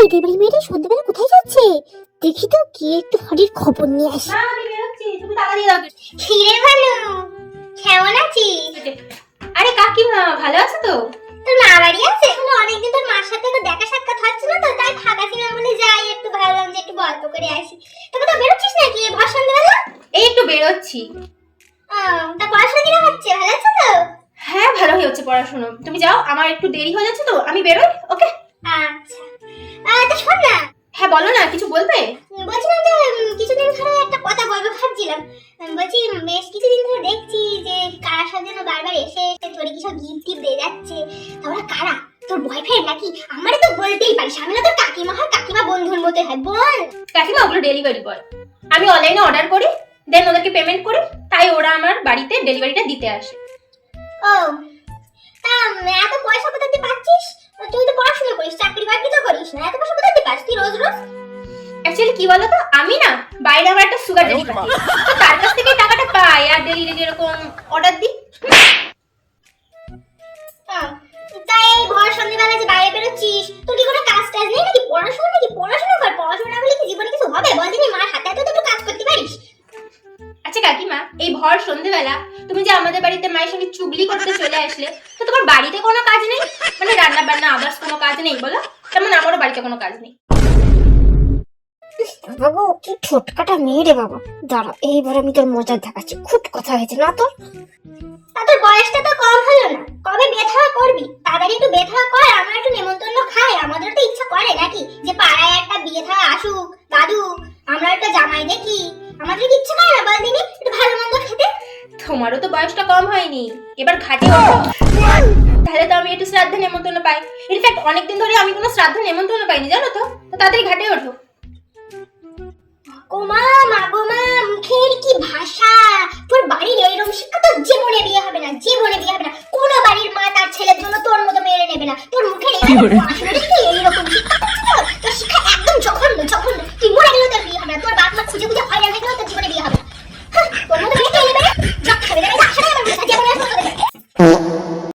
এই দেবরি মেয়েটা সন্ধ্যাবেলা কোথায় যাচ্ছে? দেখি তো কি একটু হাড়ির খবর নিয়ে আসি। হিরে ভালো। কেমন আছিস? আরে কাকিমা ভালো আছো তো? তোর মা বাড়ি আছে? অনেকদিন তোর মার সাথে তো দেখা সাক্ষাৎ হচ্ছে না তো তাই ফাঁকা ছিলাম বলে যাই একটু ভাবলাম যে একটু গল্প করে আসি। তবে তো বেরোচ্ছিস নাকি ভর সন্ধ্যাবেলা? এই একটু বেরোচ্ছি। তা পড়াশোনা কীরকম হচ্ছে? ভালো আছে তো? হ্যাঁ ভালো হচ্ছে পড়াশোনা। তুমি যাও আমার একটু দেরি হয়ে যাচ্ছে তো আমি বেরোই ওকে? আচ্ছা। তা শোন না। হ্যাঁ বলো না কিছু বলবে? বলছিলাম যে কিছুদিন ধরে একটা কথা বলব ভাবছিলাম। বলছি বেশ কিছুদিন ধরে দেখছি যে কারা সব যেন বারবার এসে এসে তোর কি সব গিফট টিপ দিয়ে যাচ্ছে। তা ওরা কারা? তোর বয়ফ্রেন্ড নাকি? আমারে তো বলতেই পারিস আমি না তোর কাকিমা হয় কাকিমা বন্ধুর মতো হয় বল। কাকিমা ওগুলো ডেলিভারি বয় আমি অনলাইনে অর্ডার করি দেন ওদেরকে পেমেন্ট করি তাই ওরা আমার বাড়িতে ডেলিভারিটা দিতে আসে। কি বলতো? আমি না বাইরে আমার একটা সুগার ডেলি তো তার কাছ থেকে টাকাটা পাই আর ডেলি ডেলি এরকম অর্ডার দিই। তাই এই সন্ধ্যেবেলা যে বাইরে বেরোচ্ছিস তোর কি কোনো কাজ টাজ নেই নাকি? পড়াশোনা নাকি? পড়াশোনা কর পড়াশোনা না করলে কি জীবনে কিছু হবে? বল দিনি মার হাতে হাতে একটু কাজ করতে পারিস। আচ্ছা কাকিমা এই ভর সন্ধেবেলা তুমি যে আমাদের বাড়িতে মায়ের সঙ্গে চুগলি করতে চলে আসলে তো তোমার বাড়িতে কোনো কাজ নেই? মানে রান্না বান্না আদার্স কোনো কাজ নেই বলো? তেমন আমারও বাড়িতে কোনো কাজ নেই। বাবু কি ছোটকাটা মেয়ে রে বাবা। দাঁড়া এইবার আমি তোর মজা দেখাচ্ছি। খুব কথা হয়েছে না তোর? তোর বয়সটা তো কম হলো না। কবে বিয়ে থাকা করবি? তাড়াতাড়ি একটু বিয়ে থাকা কর আমরা একটু নেমন্তন্ন খাই। আমাদের তো ইচ্ছা করে নাকি যে পাড়ায় একটা বিয়ে থাকা আসুক দাদু আমরা একটা জামাই দেখি। আমাদের কি ইচ্ছা করে না? বল দিনি একটু ভালো মন্দ খেতে। তোমারও তো বয়সটা কম হয়নি। এবার ঘাটে ওঠো তাহলে তো আমি একটু শ্রাদ্ধ নেমন্তন্ন পাই। ইনফ্যাক্ট অনেকদিন ধরে আমি কোনো শ্রাদ্ধ নেমন্তন্ন পাইনি জানো তো? তো তাড়াতাড়ি ঘাটে ওঠো কোমা মা মুখের কি ভাষা? তোর বাড়ির এইরকম শিক্ষা তোর জীবনে বিয়ে হবে না জীবনে বিয়ে হবে না। কোনো বাড়ির মা তার ছেলের জন্য তোর মতো মেরে নেবে না। তোর মুখের এইরকম আসলে